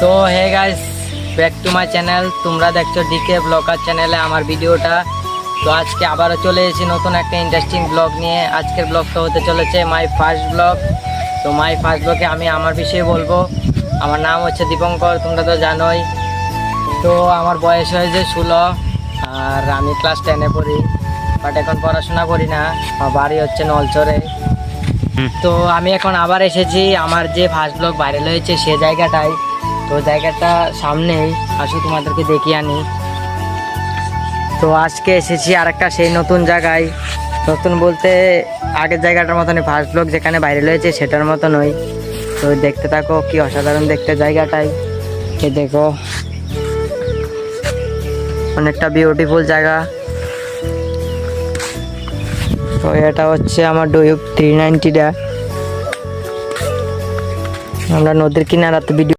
তো hey guys back to my channel তোমরা দেখছ ডিকে ব্লগার চ্যানেলে আমার ভিডিওটা। তো আজকে আবারও চলে এসেছি নতুন একটা ইন্টারেস্টিং ব্লগ নিয়ে। আজকের ব্লগটা হতে চলেছে মাই ফার্স্ট ব্লগ তো মাই ফার্স্ট ব্লগে আমি আমার বিষয়ে বলব। আমার নাম হচ্ছে দীপঙ্কর তোমরা তো জানোই। তো আমার বয়স হয়েছে ষোলো আর আমি ক্লাস টেনে পড়ি। বাট এখন পড়াশোনা করি না। আমার বাড়ি হচ্ছে নলচরে। তো আমি এখন আবার এসেছি। আমার যে ফার্স্ট ব্লগ ভাইরাল হয়েছে সে জায়গাটায়। তো জায়গাটা সামনেই, আসো তোমাদেরকে দেখিয়ে আনি। তো আজকে এসেছি আর একটা সেই নতুন জায়গায়। নতুন বলতে আগের জায়গাটার মতনই ফার্স্ট ব্লগ যেখানে বাইরে রয়েছে সেটার মতো মতনই তো দেখতে থাকো কি অসাধারণ দেখতে জায়গাটাই। এ দেখো, অনেকটা বিউটিফুল জায়গা। তো এটা হচ্ছে আমার ডুয়ুক থ্রি নাইনটিটা আমরা নদীর কিনারাতে ভিডিও